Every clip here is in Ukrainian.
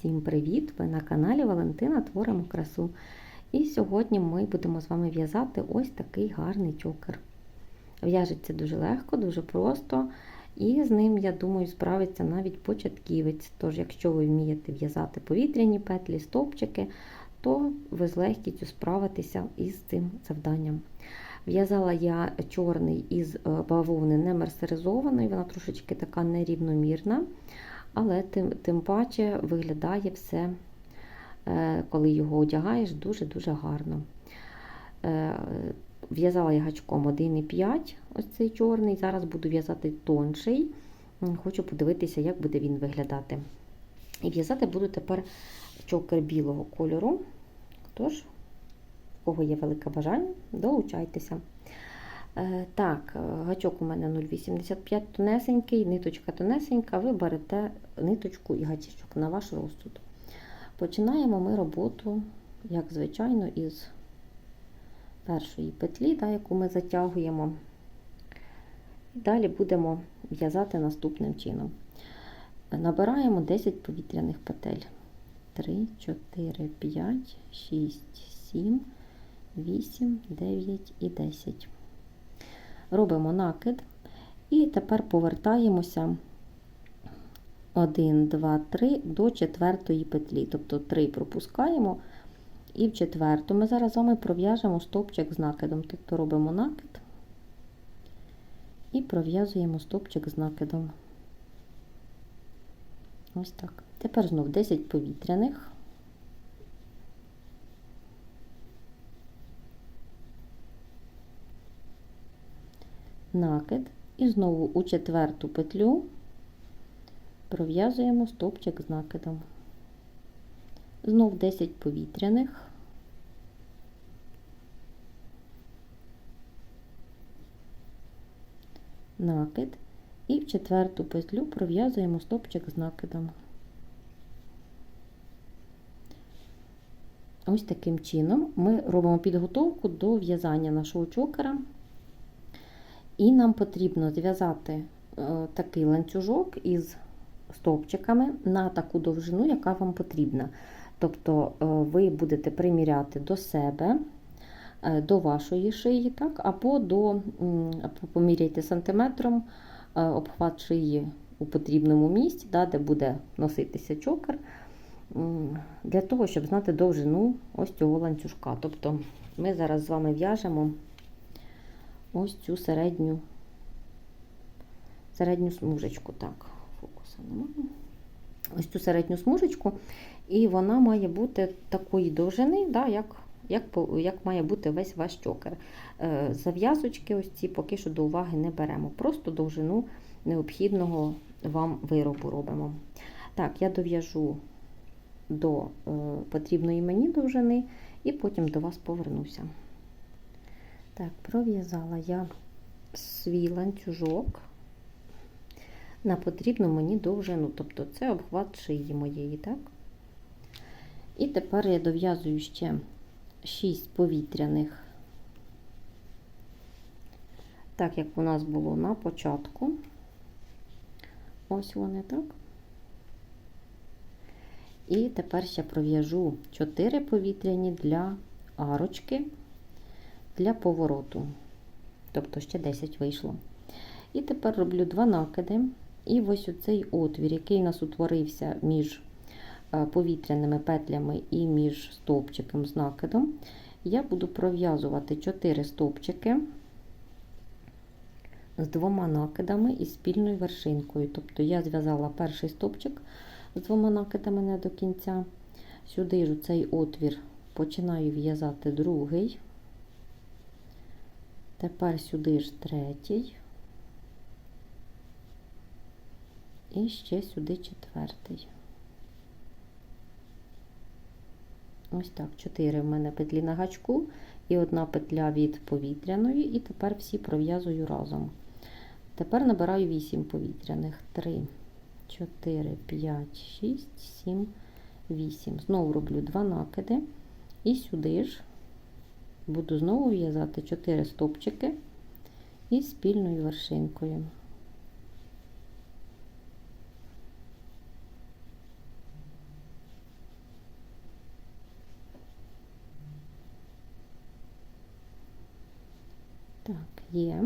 Всім привіт! Ви на каналі Валентина Творимо красу. І сьогодні ми будемо з вами в'язати ось такий гарний чокер. В'яжеться дуже легко, дуже просто, і з ним, я думаю, справиться навіть початківець. Тож, якщо ви вмієте в'язати повітряні петлі, стовпчики, то ви з легкістю справитеся із цим завданням. В'язала я чорний із бавовни не мерсеризованої, вона трошечки така нерівномірна але тим тим паче виглядає все, е, коли його одягаєш, дуже-дуже гарно. Е, в'язала я гачком 1,5, ось цей чорний. Зараз буду в'язати тонший. Хочу подивитися, як буде він виглядати. І в'язати буду тепер чокер білого кольору. Тож, у кого є велике бажання, долучайтеся. Е, так, е, гачок у мене 0,85 тонесенький, ниточка тонесенька, ви берете ниточку і гачечок на ваш розсуд. Починаємо ми роботу, як звичайно, із першої петлі, та, яку ми затягуємо. Далі будемо в'язати наступним чином. Набираємо 10 повітряних петель. 3, 4, 5, 6, 7, 8, 9 і 10 робимо накид і тепер повертаємося 1, 2, 3 до четвертої петлі. Тобто 3 пропускаємо, і в четверту ми зараз з вами пров'яжемо стопчик з накидом. Тобто робимо накид і пров'язуємо стопчик з накидом. Ось так. Тепер знов 10 повітряних. Накид і знову у четверту петлю пров'язуємо стовпчик з накидом. Знов 10 повітряних. Накид і в четверту петлю пров'язуємо стовпчик з накидом. Ось таким чином ми робимо підготовку до в'язання нашого чокера. І нам потрібно зв'язати е, такий ланцюжок із стовпчиками на таку довжину, яка вам потрібна. Тобто е, ви будете приміряти до себе, е, до вашої шиї, так, або до, поміряйте сантиметром обхват шиї у потрібному місці, да, де буде носитися чокер, для того, щоб знати довжину ось цього ланцюжка. Тобто ми зараз з вами в'яжемо ось цю середню середню смужечку. Так, фокуса немає. Ось цю середню смужечку, і вона має бути такої довжини, да, як як, як має бути весь ваш чокер. Е, зав'язочки ось ці поки що до уваги не беремо. Просто довжину необхідного вам виробу робимо. Так, я дов'яжу до е, потрібної мені довжини, і потім до вас повернуся. Так, пров'язала я свій ланцюжок на потрібну мені довжину, тобто це обхват шиї моєї, так? І тепер я дов'язую ще 6 повітряних, так як у нас було на початку. Ось вони, так? І тепер ще пров'яжу 4 повітряні для арочки для повороту. Тобто ще 10 вийшло. І тепер роблю два накиди. І ось оцей отвір, який у нас утворився між е, повітряними петлями і між стовпчиком з накидом, я буду пров'язувати 4 стовпчики з двома накидами і спільною вершинкою. Тобто я зв'язала перший стовпчик з двома накидами не до кінця. Сюди ж цей отвір починаю в'язати другий. Тепер сюди ж третій. І ще сюди четвертий. Ось так, 4 в мене петлі на гачку і одна петля від повітряної, і тепер всі пров'язую разом. Тепер набираю 8 повітряних. 3, 4, 5, 6, 7, 8. Знову роблю 2 накиди. І сюди ж буду знову в'язати 4 стопчики із спільною вершинкою. Так, є.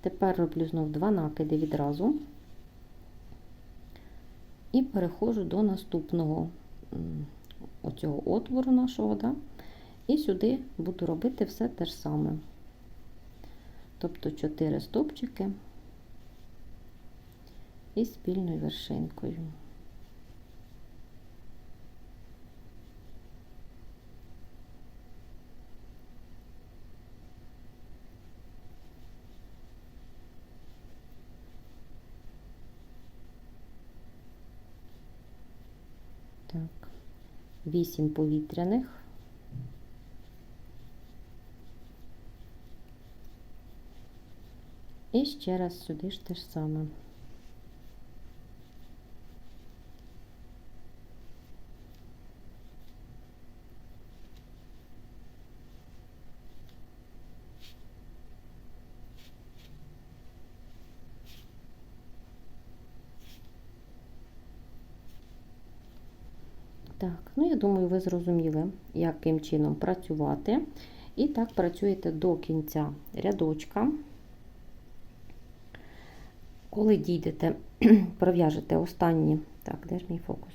Тепер роблю знов два накиди відразу і переходжу до наступного оцього отвору нашого, да? і сюди буду робити все те ж саме. Тобто 4 стопчики і спільною вершинкою. Так, 8 повітряних. І ще раз сюди ж те ж саме. Так, ну я думаю, ви зрозуміли, яким чином працювати. І так працюєте до кінця рядочка. Коли дійдете, пров'яжете останні, так, де ж мій фокус?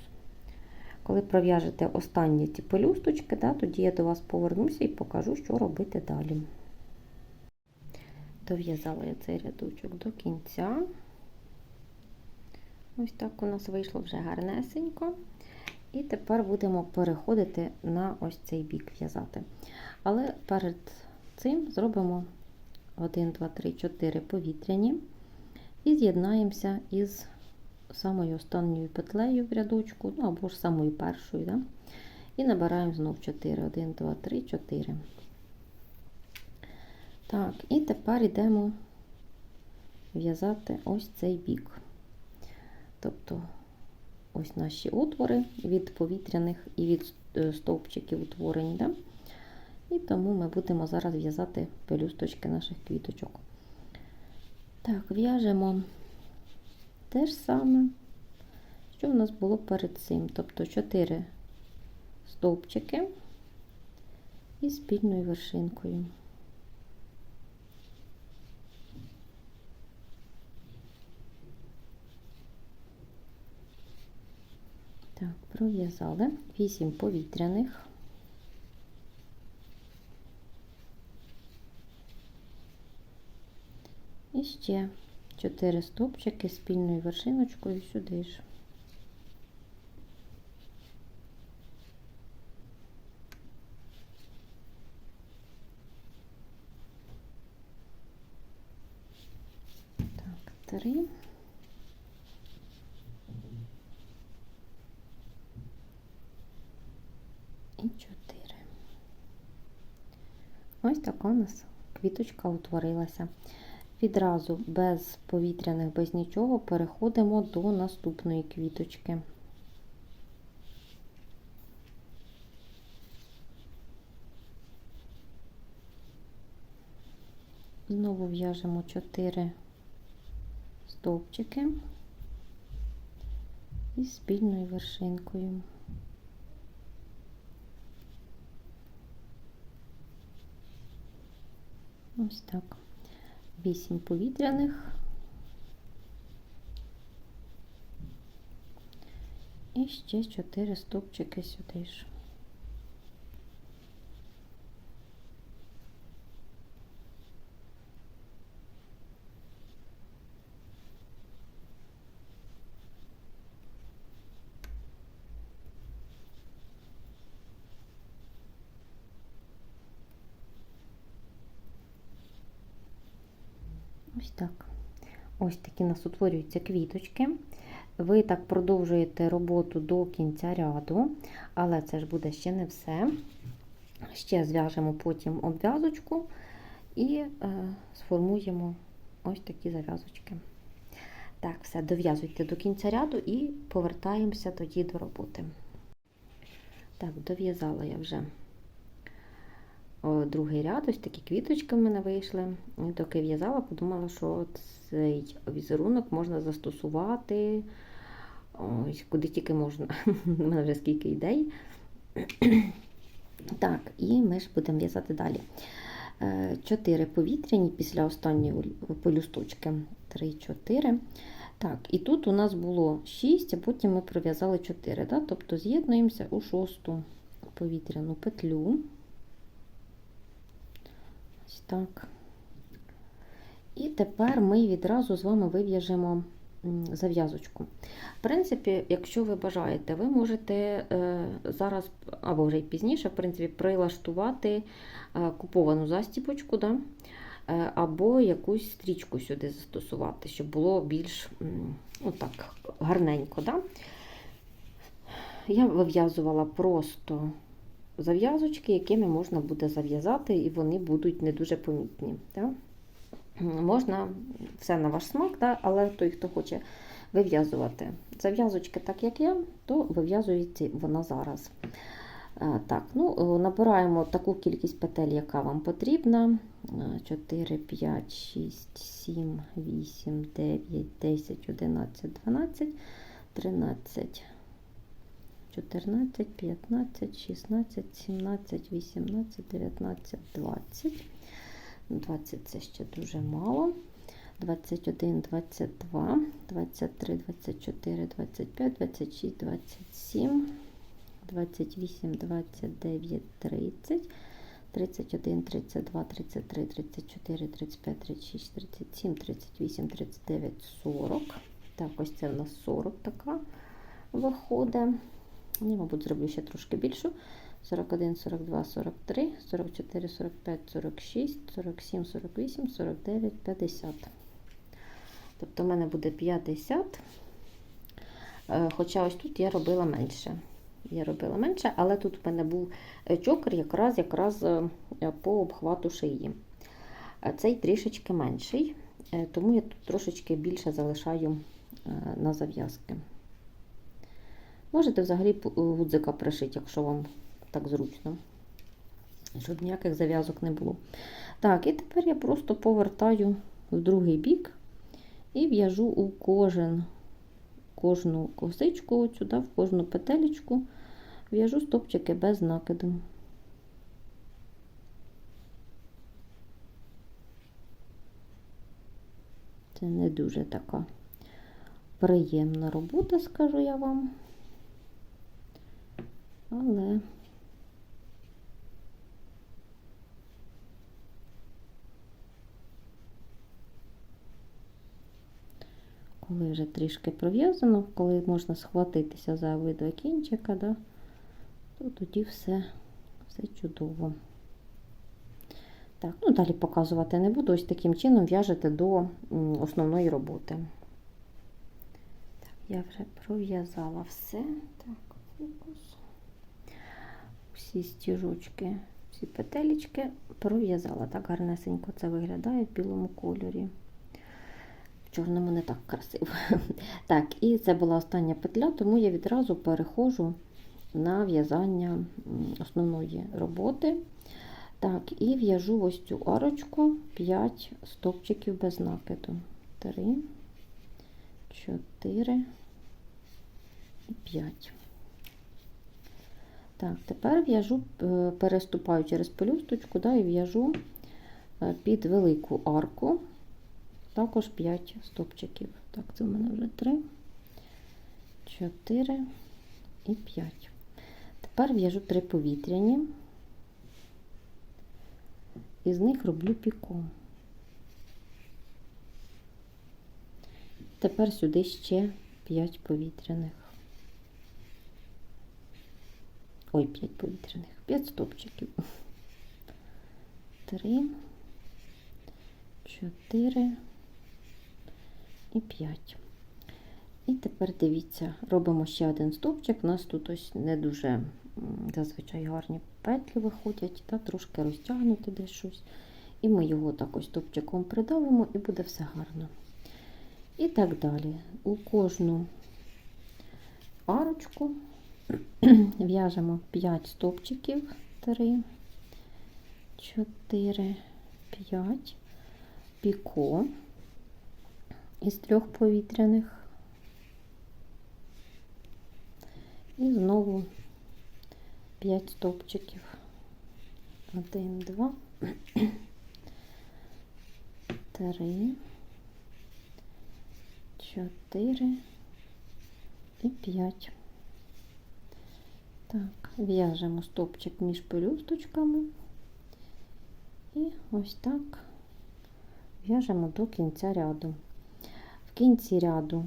Коли пров'яжете останні ці пелюсточки, да, тоді я до вас повернуся і покажу, що робити далі. Дов'язала я цей рядочок до кінця. Ось так у нас вийшло вже гарнесенько. І тепер будемо переходити на ось цей бік в'язати. Але перед цим зробимо 1, 2, 3, 4 повітряні і з'єднаємося із самою останньою петлею в рядочку, ну або ж самою першою. Да? І набираємо знов 4. 1, 2, 3, 4. Так, і тепер йдемо в'язати ось цей бік. Тобто ось наші отвори від повітряних і від стовпчиків утворень. Да? І тому ми будемо зараз в'язати пелюсточки наших квіточок. Так, в'яжемо те ж саме, що в нас було перед цим. Тобто 4 стовпчики і спільною вершинкою. Так, пров'язали 8 повітряних. І ще 4 стовпчики спільною вершиночкою сюди ж. Так, 3. І 4. Ось така у нас квіточка утворилася. Відразу без повітряних, без нічого переходимо до наступної квіточки. Знову в'яжемо 4 стовпчики і спільною вершинкою. Ось так. Вісім повітряних і ще чотири стопчики сюди ж. Ось так. Ось такі у нас утворюються квіточки. Ви так продовжуєте роботу до кінця ряду, але це ж буде ще не все. Ще зв'яжемо потім обв'язочку і е, сформуємо ось такі зав'язочки. Так, все, дов'язуйте до кінця ряду і повертаємося тоді до роботи. Так, дов'язала я вже другий ряд, ось такі квіточки в мене вийшли. Доки в'язала, подумала, що цей візерунок можна застосувати ось куди тільки можна. У мене вже скільки ідей. Так, і ми ж будемо в'язати далі. 4 повітряні після останньої оль- пелюсточки. 3, 4. Так, і тут у нас було 6, а потім ми пров'язали 4. Да? Тобто з'єднуємося у шосту повітряну петлю. Ось так. І тепер ми відразу з вами вив'яжемо зав'язочку. В принципі, якщо ви бажаєте, ви можете е, зараз, або вже й пізніше, в принципі, прилаштувати е, куповану застіпочку, да? е, або якусь стрічку сюди застосувати, щоб було більш ну, гарненько. Да? Я вив'язувала просто зав'язочки, якими можна буде зав'язати, і вони будуть не дуже помітні. Да? Можна все на ваш смак, да? але той, хто хоче вив'язувати зав'язочки, так як я, то вив'язується вона зараз. Е, Так, ну, е, Набираємо таку кількість петель, яка вам потрібна. Е, 4, 5, 6, 7, 8, 9, 10, 11, 12, 13, 14, 15, 16, 17, 18, 19, 20. 20 це ще дуже мало. 21, 22, 23, 24, 25, 26, 27, 28, 29, 30, 31, 32, 33, 34, 35, 36, 37, 38, 39, 40. Так, ось це в нас 40 така виходить. Я, мабуть, зроблю ще трошки більшу. 41, 42, 43, 44, 45, 46, 47, 48, 49, 50. Тобто в мене буде 50. Е, Хоча ось тут я робила менше. Я робила менше, але тут в мене був е, чокер якраз якраз е, по обхвату шиї. Цей трішечки менший, тому я тут трошечки більше залишаю на зав'язки. Можете взагалі гудзика пришити, якщо вам так зручно, щоб ніяких зав'язок не було. Так, і тепер я просто повертаю в другий бік і в'яжу у кожен, кожну косичку, сюди, в кожну петелечку, в'яжу стопчики без накиду. Це не дуже така приємна робота, скажу я вам. Але коли вже трішки пров'язано, коли можна схватитися за обидва кінчика, да, то тоді все, все чудово. Так, ну далі показувати не буду. Ось таким чином в'яжете до основної роботи. Так, я вже пров'язала все. Так, фокус. Всі стіжочки, всі петелечки пров'язала. Так гарнесенько це виглядає в білому кольорі. В чорному не так красиво. Так, і це була остання петля, тому я відразу переходжу на в'язання основної роботи. Так, і в'яжу ось цю арочку 5 стопчиків без накиду. 3, 4 і 5. Так, тепер в'яжу, е, переступаю через пелюсточку да, і в'яжу е, під велику арку також 5 стопчиків. Так, це в мене вже 3, 4 і 5. Тепер в'яжу 3 повітряні, і з них роблю піко. Тепер сюди ще 5 повітряних. Ой, 5 повітряних, 5 стопчиків. 3, 4 і 5. І тепер дивіться, робимо ще один стовпчик. У нас тут ось не дуже зазвичай гарні петлі виходять, та трошки розтягнути десь щось. І ми його так ось стовпчиком придавимо, і буде все гарно. І так далі. У кожну арочку в'яжемо 5 стовпчиків, 3, 4, 5, піко із трьох повітряних. І знову 5 стовпчиків. 1, 2, три, чотири і п'ять. Так, в'яжемо стопчик між пелюсточками. І ось так в'яжемо до кінця ряду. В кінці ряду,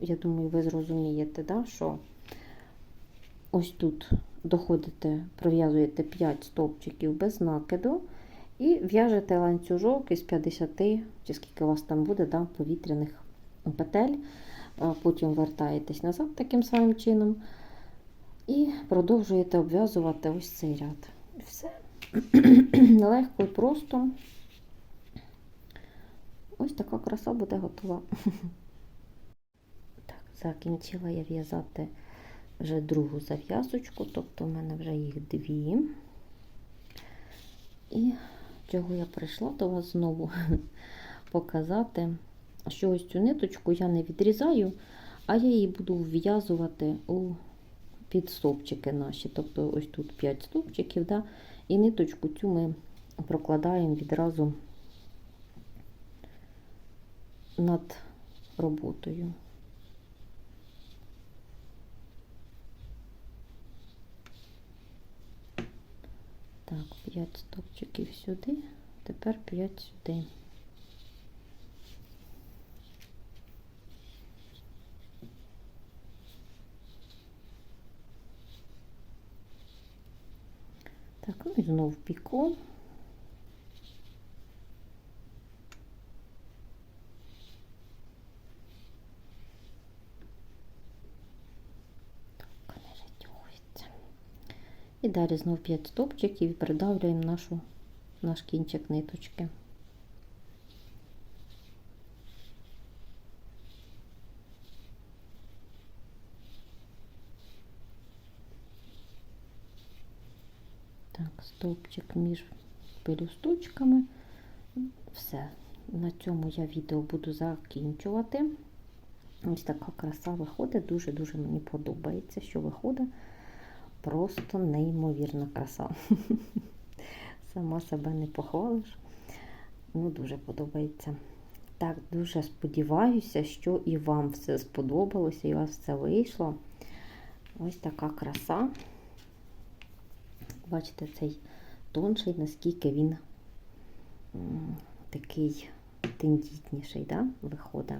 я думаю, ви зрозумієте, да, що ось тут доходите, пров'язуєте 5 стовпчиків без накиду і в'яжете ланцюжок із 50, чи скільки у вас там буде, да, повітряних петель. Потім вертаєтесь назад таким самим чином. І продовжуєте обв'язувати ось цей ряд. Все. Легко і просто. Ось така краса буде готова. Так, закінчила я в'язати вже другу зав'язочку, тобто в мене вже їх дві. І чого я прийшла до вас знову показати, що ось цю ниточку я не відрізаю, а я її буду вв'язувати у під стовпчики наші. Тобто ось тут 5 стовпчиків, да, і ниточку цю ми прокладаємо відразу над роботою. Так, 5 стовпчиків сюди, тепер 5 сюди. Так, ну і знов піку. Так, не затягується. І далі знов 5 стопчиків і придавлюємо нашу, наш кінчик ниточки. Так, стовпчик між пелюсточками. Все. На цьому я відео буду закінчувати. Ось така краса виходить. Дуже-дуже мені подобається, що виходить. Просто неймовірна краса. Сама себе не похвалиш. Ну, дуже подобається. Так, дуже сподіваюся, що і вам все сподобалося, і у вас все вийшло. Ось така краса. Бачите, цей тонший, наскільки він такий тендітніший, да, виходить.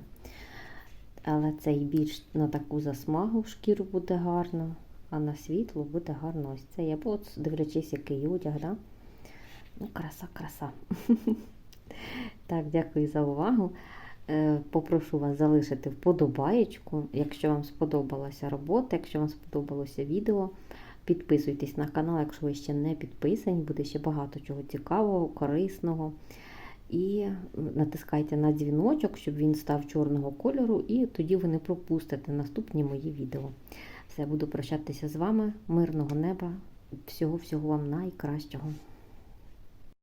Але цей більш на таку засмагу в шкіру буде гарно, а на світло буде гарно ось цей. Або от дивлячись, який одяг, да? Ну, краса, краса. Так, дякую за увагу. Е, Попрошу вас залишити вподобаєчку, якщо вам сподобалася робота, якщо вам сподобалося відео. Підписуйтесь на канал, якщо ви ще не підписані, буде ще багато чого цікавого, корисного. І натискайте на дзвіночок, щоб він став чорного кольору, і тоді ви не пропустите наступні мої відео. Все, буду прощатися з вами. Мирного неба, всього-всього вам найкращого.